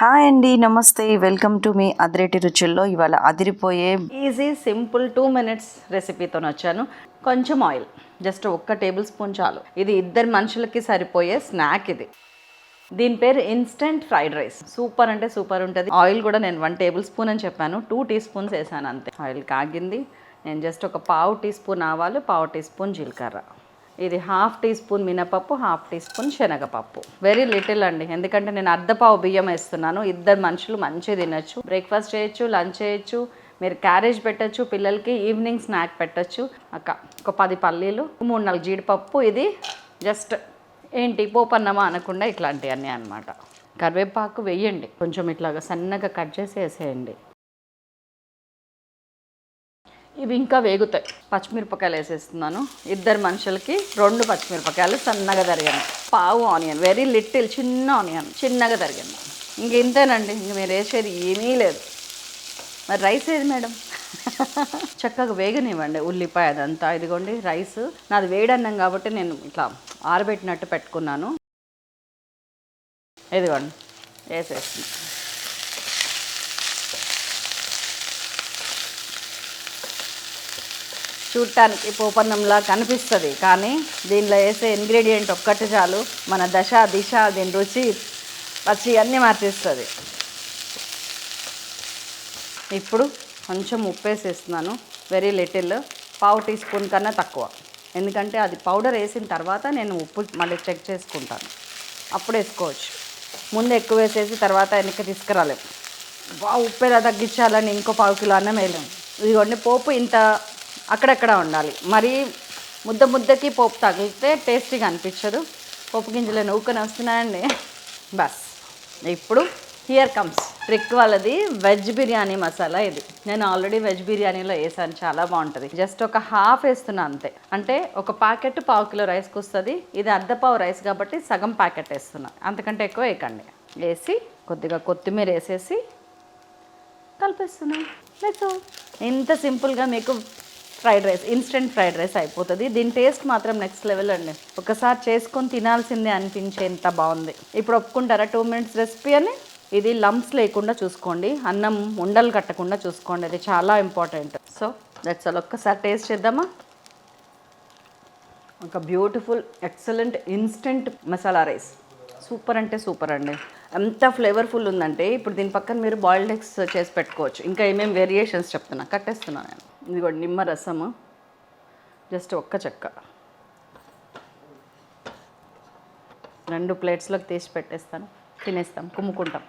Hi అండి నమస్తే. Welcome to మీ అదిరేటి రుచుల్లో. ఇవాళ అదిరిపోయే ఈజీ సింపుల్ టూ మినిట్స్ రెసిపీతో వచ్చాను. కొంచెం ఆయిల్ జస్ట్ ఒక్క టేబుల్ స్పూన్ చాలు. ఇది ఇద్దరు మనుషులకి సరిపోయే స్నాక్ ఇది. దీని పేరు ఇన్స్టెంట్ ఫ్రైడ్ రైస్ సూపర్ అంటే సూపర్ ఉంటుంది. ఆయిల్ కూడా నేను వన్ టేబుల్ స్పూన్ అని చెప్పాను. టూ టీ స్పూన్స్ వేసాను అంతే. ఆయిల్ కాగింది. నేను జస్ట్ ఒక పావు టీ స్పూన్ ఆవాలు పావు టీ స్పూన్ జీలకర్ర. ఇది హాఫ్ టీ స్పూన్ మినపప్పు హాఫ్ టీ స్పూన్ శనగపప్పు. వెరీ లిటిల్ అండి. ఎందుకంటే నేను అర్ధపావు బియ్యం వేస్తున్నాను. ఇద్దరు మనుషులు మంచిగా తినచ్చు. బ్రేక్ఫాస్ట్ చేయొచ్చు లంచ్ చేయొచ్చు. మీరు క్యారేజ్ పెట్టచ్చు పిల్లలకి ఈవినింగ్ స్నాక్ పెట్టచ్చు. అక్క ఒక పది పల్లీలు మూడు నాలుగు జీడిపప్పు. ఇది జస్ట్ ఏంటి? పోపన్నమా అనకుండా ఇట్లాంటివన్నీ అనమాట కరివేపాకు వేయండి. కొంచెం ఇట్లాగా సన్నగా కట్ చేసి వేసేయండి. ఇవి ఇంకా వేగుతాయి. పచ్చిమిరపకాయలు వేసేస్తున్నాను. ఇద్దరు మనుషులకి రెండు పచ్చిమిరపకాయలు సన్నగా తరిగాను. పావు ఆనియన్ వెరీ లిటిల్ చిన్న ఆనియన్ చిన్నగా తరిగాను. ఇంక ఇంతేనండి ఇంక మీరు వేసేది ఏమీ లేదు. మరి రైస్ ఏది మేడం? చక్కగా వేగనివ్వండి ఉల్లిపాయ అదంతా. ఇదిగోండి రైస్. నాది వేడన్నం కాబట్టి నేను ఇట్లా ఆరబెట్టినట్టు పెట్టుకున్నాను. ఇదిగోండి వేసేస్తున్నాను చూడటానికి పోపన్నంలా కనిపిస్తుంది. కానీ దీనిలో వేసే ఇంగ్రీడియంట్ ఒక్కటి చాలు. మన దశ దిశ దీని రుచి పచ్చి అన్నీ మార్చేస్తుంది. ఇప్పుడు కొంచెం ఉప్పు వేసేస్తున్నాను వెరీ లిటిల్ పావు టీ స్పూన్ కన్నా తక్కువ. ఎందుకంటే అది పౌడర్ వేసిన తర్వాత నేను ఉప్పు మళ్ళీ చెక్ చేసుకుంటాను. అప్పుడు వేసుకోవచ్చు. ముందు ఎక్కువ వేసేసి తర్వాత వెనక్కి తీసుకురాలేము ఉప్పు ఎలా తగ్గించాలని ఇంకో పావు కిలో అన్నం వేయలేము ఇదిగోండి పోపు ఇంత అక్కడక్కడ ఉండాలి. మరి ముద్ద ముద్దకి పోపు తగిలితే టేస్టీగా అనిపించదు. పోపు గింజలు నూకొని వస్తున్నాయండి. బస్. ఇప్పుడు హియర్ కమ్స్. ట్రిక్ వాళ్ళది వెజ్ బిర్యానీ మసాలా ఇది. నేను ఆల్రెడీ వెజ్ బిర్యానీలో వేసాను. చాలా బాగుంటుంది. జస్ట్ ఒక హాఫ్ వేస్తున్నా అంతే. అంటే ఒక ప్యాకెట్ పావు కిలో రైస్కి వస్తుంది ఇది అర్ధ పావు రైస్ కాబట్టి సగం ప్యాకెట్ వేస్తున్నా. అంతకంటే ఎక్కువ వేయకండి. వేసి కొద్దిగా కొత్తిమీర వేసేసి కలిపేస్తున్నాం. లేదు ఇంత సింపుల్గా మీకు fried rice instant fried rice అయిపోతుంది. దీని టేస్ట్ మాత్రం నెక్స్ట్ లెవెల్ అండి. ఒకసారి చేసుకొని తినాల్సిందే అనిపించేంత బాగుంది. ఇప్పుడు ఒప్పుకుంటారా? టూ మినిట్స్ రెసిపీ అని? ఇది లంప్స్ లేకుండా చూసుకోండి. అన్నం ఉండలు కట్టకుండా చూసుకోండి. అది చాలా ఇంపార్టెంట్. సో దట్స్ ఆల్ ఒక్కసారి టేస్ట్ చేద్దామా? ఒక beautiful excellent instant masala rice. Super అంటే సూపర్ అండి. ఎంత ఫ్లేవర్ఫుల్ ఉందంటే ఇప్పుడు దీని పక్కన మీరు బాయిల్డ్ ఎగ్స్ చేసి పెట్టుకోవచ్చు. ఇంకా ఏమేమి వేరియేషన్స్ చెప్తున్నా? కట్టేస్తున్నాను నేను. ఇదిగోండి నిమ్మ రసము. జస్ట్ ఒక్క చెక్క. రెండు ప్లేట్స్లోకి తీసి పెట్టేస్తాను. తినేస్తాం కుమ్ముకుంటాం.